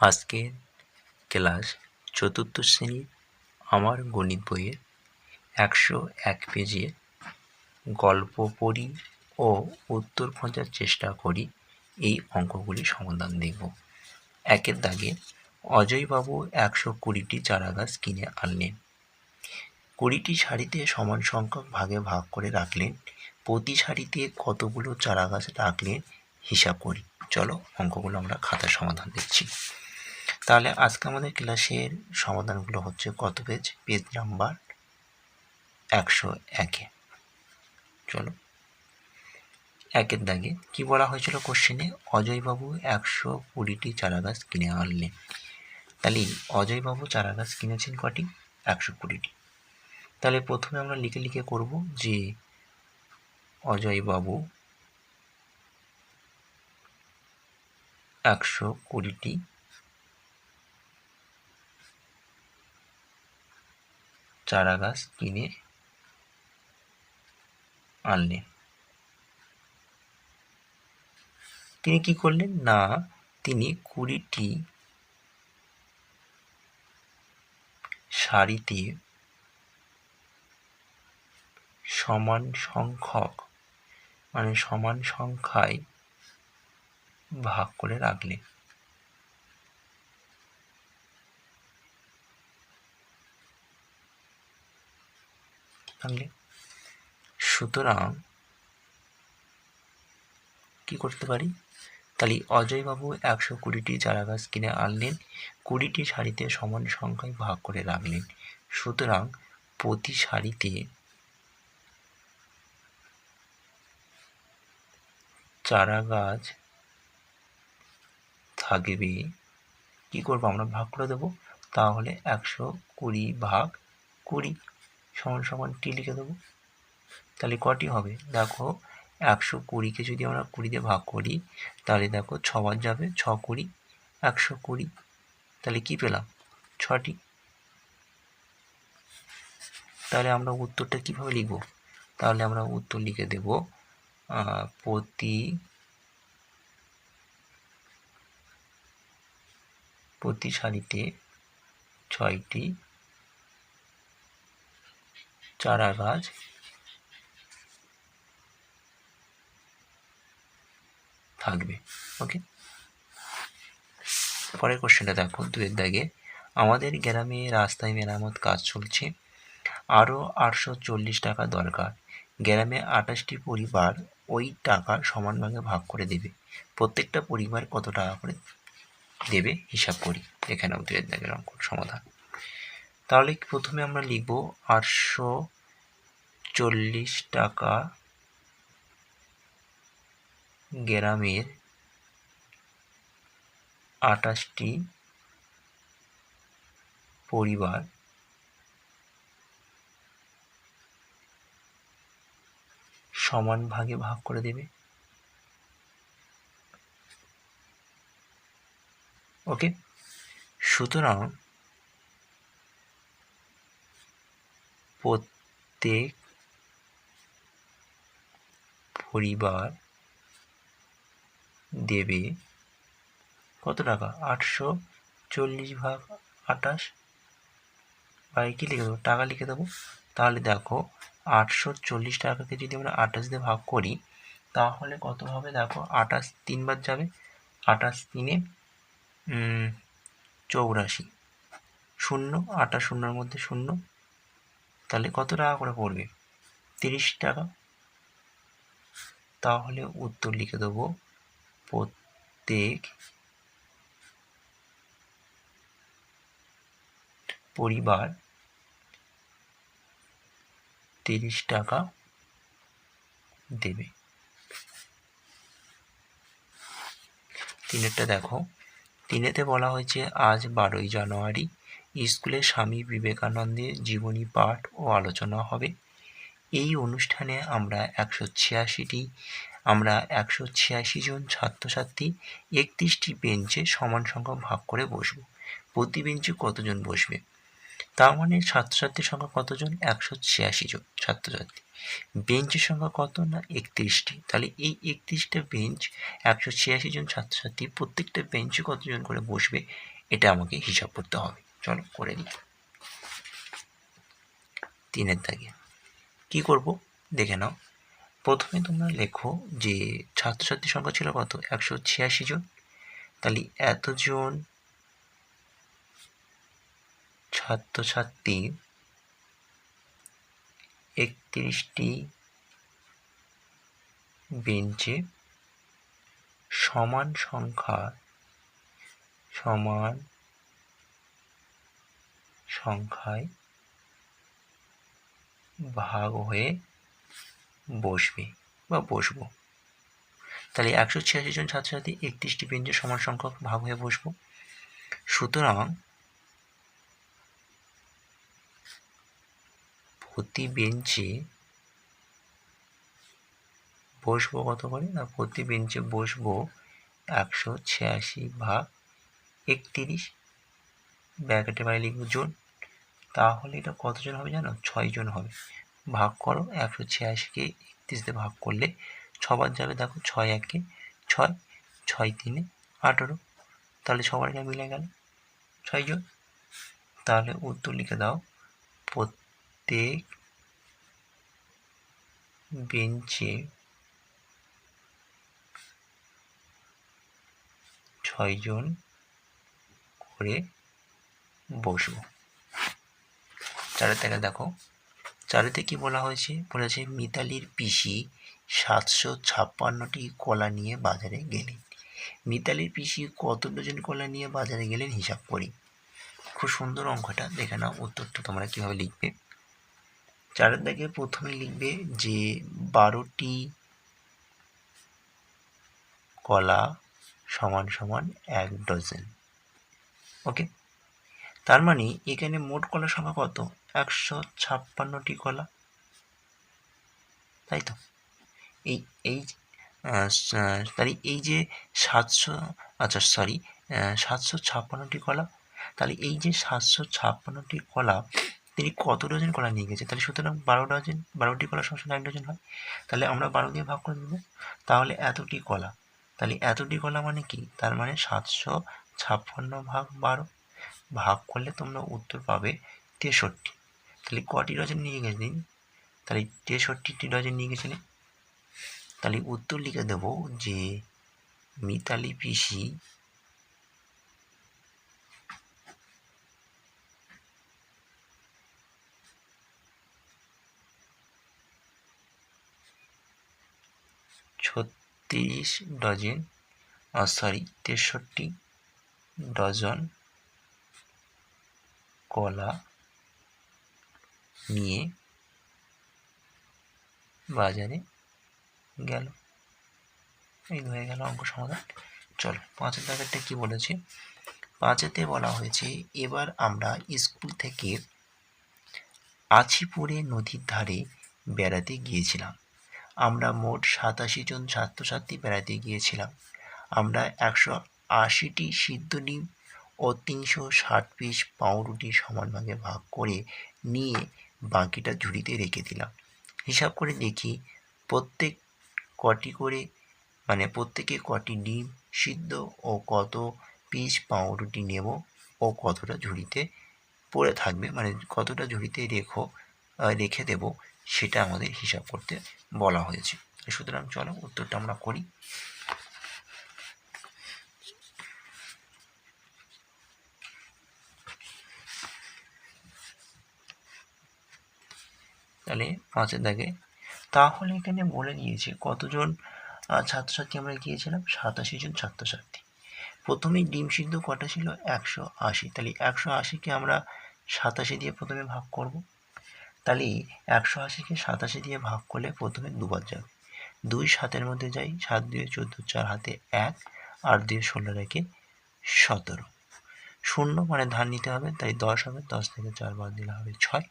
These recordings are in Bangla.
আজকের ক্লাস চতুর্থ শ্রেণির আমার গণিত বইয়ের একশো এক পেজে গল্প পড়ি ও উত্তর খোঁজার চেষ্টা করি। এই অঙ্কগুলি সমাধান দেখব। একের দাগে অজয়বাবু একশো কুড়িটি চারা গাছ কিনে আনলেন। কুড়িটি শাড়িতে সমান সংখ্যক ভাগে ভাগ করে রাখলেন। প্রতি শাড়িতে কতগুলো চারা গাছ রাখলেন হিসাব করি। চলো অঙ্কগুলো আমরা খাতার সমাধান দেখছি। তাহলে আজকে আমাদের ক্লাসের সমাধানগুলো হচ্ছে কত পেজ? পেজ নাম্বার একশো একে। চলো। একের দাগে কি বলা হয়েছিল কোশ্চেনে? অজয়বাবু একশো কুড়িটি চারা গাছ কিনে আনলেন। তাহলে অজয়বাবু চারা গাছ কিনেছেন কটি? একশো কুড়িটি। তাহলে প্রথমে আমরা লিখে লিখে করব যে অজয়বাবু একশো কুড়িটি চারা গাছ কিনে আনলেন তিনি কি করলেন? না, তিনি কুড়িটি সারিতে সমান সংখ্যক মানে সমান সংখ্যায় ভাগ করে রাখলেন। তাহলে? সুতরাং কি করতে পারি? তাহলে অজয়বাবু একশো কুড়িটি চারা গাছ কিনে আনলেন, কুড়িটি শাড়িতে সমান সংখ্যায় ভাগ করে রাখলেন। সুতরাং প্রতি শাড়িতে চারা গাছ থাকবে, কি করব আমরা? ভাগ করে দেবো। তাহলে একশো কুড়ি ভাগ কুড়ি। সমান সমান টি লিখে দেবো। তাহলে কটি হবে? দেখো, একশো কুড়িকে যদি আমরা কুড়ি দিয়ে ভাগ করি, তাহলে দেখো ছবার যাবে, ছ কুড়ি, একশো কুড়ি। তাহলে কি পেলাম? ছটি। তাহলে আমরা উত্তরটা কীভাবে লিখব? তাহলে আমরা উত্তর লিখে দেব প্রতি প্রতি সারিতে ছয়টি চারা গাছ। থাকবে ওকে পরের কোশ্চেনটা দেখো, দুয়ের দাগে। আমাদের গ্রামে রাস্তায় মেরামত কাজ চলছে। আরও আটশো চল্লিশ টাকা দরকার। গ্রামে আঠাশটি পরিবার ওই টাকা সমান ভাগে ভাগ করে দেবে। প্রত্যেকটা পরিবার কত টাকা করে দেবে? হিসাব করি। এখানেও দুয়ের দাগের অঙ্ক সমাধান। তাহলে প্রথমে আমরা লিখব আটশো চল্লিশ টাকা গ্রামের আটাশটি পরিবার সমান ভাগে ভাগ করে দেবে। ওকে? সুতরাং প্রত্যেক পরিবার দেবে কত টাকা? আটশো চল্লিশ ভাগ আটাশ? বাই কী লিখে দেবো? টাকা লিখে দেবো? তাহলে দেখো, আটশো চল্লিশ টাকাকে যদি আমরা আটাশ দিয়ে ভাগ করি, তাহলে কত হবে? দেখো, আটাশ তিনবার যাবে। আটাশ তিনে চৌরাশি। শূন্য, আটাশ শূন্যর মধ্যে শূন্য। তাহলে কত টাকা করে পড়বে? তিরিশ টাকা? তাহলে উত্তর লিখে দেবো, প্রত্যেক পরিবার তিরিশ টাকা দেবে। তিনেরটা দেখো। তিনেতে বলা হয়েছে, আজ বারোই জানুয়ারি। স্কুলে স্বামী বিবেকানন্দের জীবনী পাঠ ও আলোচনা হবে। এই অনুষ্ঠানে আমরা একশো ছিয়াশিটি, আমরা একশো ছিয়াশি জন ছাত্রছাত্রী একত্রিশটি বেঞ্চে সমান সংখ্যক ভাগ করে বসব। প্রতি বেঞ্চে কতজন বসবে? তার মানে ছাত্রছাত্রীর সংখ্যা কতজন? একশো ছিয়াশি জন ছাত্রছাত্রী। বেঞ্চের সংখ্যা কত না একত্রিশটি? তাহলে এই একত্রিশটা বেঞ্চ, একশো ছিয়াশি জন ছাত্রছাত্রী প্রত্যেকটা বেঞ্চে কতজন করে বসবে? এটা আমাকে হিসাব করতে হবে। চলো করে নিই। তিনের দাগে। কি করব? দেখে নাও। প্রথমে তোমরা লেখো যে ছাত্রছাত্রীর সংখ্যা ছিল কত? একশো ছিয়াশি জন। তাহলে এতজন ছাত্রছাত্রী একত্রিশটি বেঞ্চে সমান সংখ্যা, সমান সংখ্যায় ভাগ হয়ে বসবে বা বসবো। তাহলে একশো ছিয়াশি জন ছাত্রছাত্রী একত্রিশটি বেঞ্চে সমান সংখ্যক ভাগ হয়ে বসবো। সুতরাং প্রতি বেঞ্চে বসবো কত করে? না, প্রতি বেঞ্চে বসবো একশো ছিয়াশি ভাগ একত্রিশ ব্যাকেটে বাইরে লিখব জন। তাহলে এটা কতজন হবে জানো? ছয়জন হবে। ভাগ করো, একশো ছিয়াশিকে একত্রিশ দিয়ে ভাগ করলে ছবার যাবে দেখো ছয় একে ছয় ছয় তিনে আঠেরো। তাহলে সবার যা মিলে গেল ছয়জন। তাহলে উত্তর লিখে দাও। প্রত্যেক বেঞ্চে ছয়জন করে বসবো। চারের থেকে দেখো চারেতে কি বলা হয়েছে? বলেছে মিতালির পিসি সাতশো ছাপ্পান্নটি কলা নিয়ে বাজারে গেলেন। মিতালির পিসি কত ডজন কলা নিয়ে বাজারে গেলেন হিসাব করি। খুব সুন্দর অঙ্কটা, দেখে নাও উত্তরটা তোমরা কীভাবে লিখবে। চারের দাগে প্রথমে লিখবে যে বারোটি কলা সমান সমান এক ডজন। ওকে? তার মানে এখানে মোট কলা সংখ্যা কত? একশো ছাপ্পান্নটি কলা তাই তো? এই এই তাহলে এই যে সাতশো আচ্ছা সরি সাতশো ছাপ্পান্নটি কলা তাহলে এই যে সাতশো ছাপ্পান্নটি কলা তিনি কত ডজন কলা নিয়ে গেছে? তাহলে সুতরাং বারো ডজন, বারোটি কলা সবসময় এক ডজন হয়। তাহলে আমরা বারো দিয়ে ভাগ করে দেবো তাহলে এতটি কলা তাহলে এতটি কলা মানে কি? তার মানে সাতশো ছাপ্পান্ন ভাগ বারো, ভাগ করলে তোমরা উত্তর পাবে তেষট্টি। তাহলে কটি ডজন নিয়ে গেছেন তাহলে তেষট্টিটি ডজন নিয়ে গেছিলেন তাহলে উত্তর লিখে দেব যে মিতালি পিসি ছত্রিশ ডজন সরি তেষট্টি ডজন কলা নিয়ে বাজারে গেল। এই হয়ে গেল অঙ্ক সমাধান। চলো, পাঁচের দাগেরটা কি বলেছে? পাঁচেতে বলা হয়েছে, এবার আমরা স্কুল থেকে আছিপুরে নদীর ধারে বেড়াতে গিয়েছিলাম। আমরা মোট সাতাশি জন ছাত্রছাত্রী বেড়াতে গিয়েছিলাম। আমরা একশো আশিটি সিদ্ধ ডিম ও তিনশো ষাট পিস পাউরুটি সমান ভাগে ভাগ করে নিয়ে বাকিটা ঝুড়িতে রেখে দিলাম। হিসাব করে দেখি প্রত্যেক কটি করে মানে প্রত্যেকে কটি ডিম সিদ্ধ ও কত পিস পাউরুটি নেব ও কতটা ঝুড়িতে পড়ে থাকবে মানে কতটা ঝুড়িতে রেখো রেখে দেব সেটা আমাদের হিসাব করতে বলা হয়েছে। সুতরাং চলো উত্তরটা আমরা করি। তাহলে পাঁচের দাগে। তাহলে এখানে বলে দিয়েছে কতজন ছাত্রছাত্রী আমরা গিয়েছিলাম? সাতাশি জন ছাত্রছাত্রী। প্রথমেই ডিম সিদ্ধ কটা ছিল? একশো আশি। তাহলে একশো আশিকে আমরা সাতাশি দিয়ে প্রথমে ভাগ করব। তাহলে একশো আশিকে সাতাশি দিয়ে ভাগ করলে প্রথমে দুবার যাবে। দুই সাতের মধ্যে যাই। সাত দুয়ে চোদ্দ, চার, হাতে এক আর দুয়ে ষোলো রেখে সতেরো। শূন্য মানে ধান নিতে হবে, তাই দশ হবে। দশ থেকে চার বাদ দিলে হবে ছয়।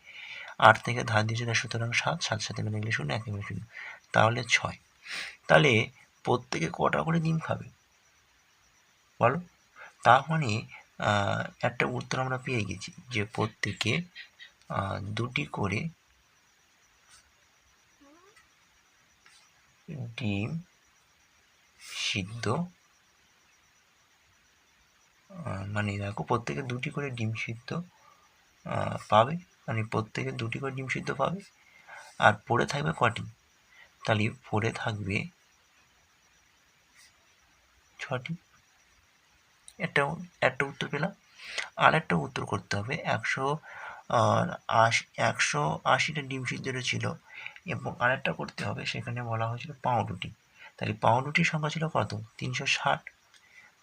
আট থেকে ধার দিয়েছে তার সুতরাং সাত সাত সাথে মিলে গেলে শূন্য, এক মিলে শূন্য। তাহলে ছয়। তাহলে প্রত্যেকে কটা করে ডিম খাবে? বলো। তার মানে একটা উত্তর আমরা পেয়ে গেছি যে প্রত্যেকে দুটি করে ডিম সিদ্ধ মানে দেখো প্রত্যেকে দুটি করে ডিম সিদ্ধ পাবে। মানে প্রত্যেকে দুটি করে ডিম সিদ্ধ পাবে আর পড়ে থাকবে কটি? তাহলে পড়ে থাকবে ছটি। একটা একটা উত্তর পেলাম। আর একটা উত্তর করতে হবে। একশো আশি, একশো আশিটা ডিম সিদ্ধটা ছিল এবং আরেকটা করতে হবে, সেখানে বলা হয়েছিল পাউরুটি। তাহলে পাউরুটির সংখ্যা ছিল কত? তিনশো ষাট।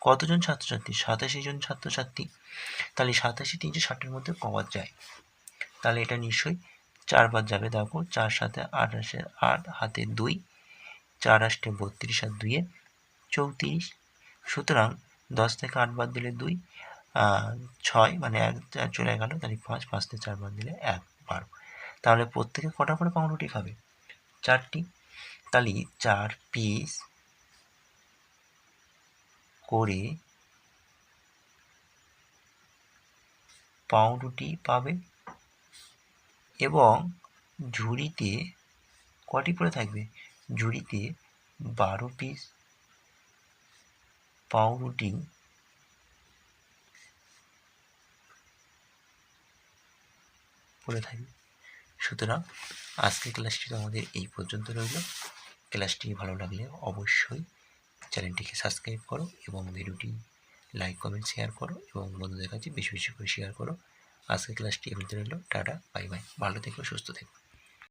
কতজন ছাত্রছাত্রী? সাতাশি জন ছাত্রছাত্রী। তাহলে সাতাশি তিনশো ষাটের মধ্যে কবার যায়। তাহলে এটা নিশ্চয়ই চারবার যাবে, দেখো, চার সাথে আঠাশে আট, হাতে দুই, চার আষ্টে বত্রিশ আর দুইয়ে চৌত্রিশ। সুতরাং দশ থেকে আট বাদ দিলে দুই ছয় মানে এক চলে গেল, তাহলে পাঁচ পাঁচ থেকে চার বাদ দিলে এক বারো। তাহলে প্রত্যেকে কটা করে পাউরুটি খাবে? চারটি। তাহলে চার পিস করে পাউরুটি পাবে এবং ঝুড়িতে কটি পড়ে থাকবে? ঝুড়িতে বারো পিস পাউরুটি, পড়ে থাকবে। সুতরাং আজকের ক্লাসটি আমাদের এই পর্যন্ত রইল। ক্লাসটি ভালো লাগলে অবশ্যই চ্যানেলটিকে সাবস্ক্রাইব করো এবং ভিডিওটি লাইক, কমেন্ট, শেয়ার করো এবং বন্ধুদের কাছে বেশি বেশি করে শেয়ার করো। আজকের ক্লাসটি এমনি রইল। Tata bye bye. ভালো থেকো সুস্থ থেকো।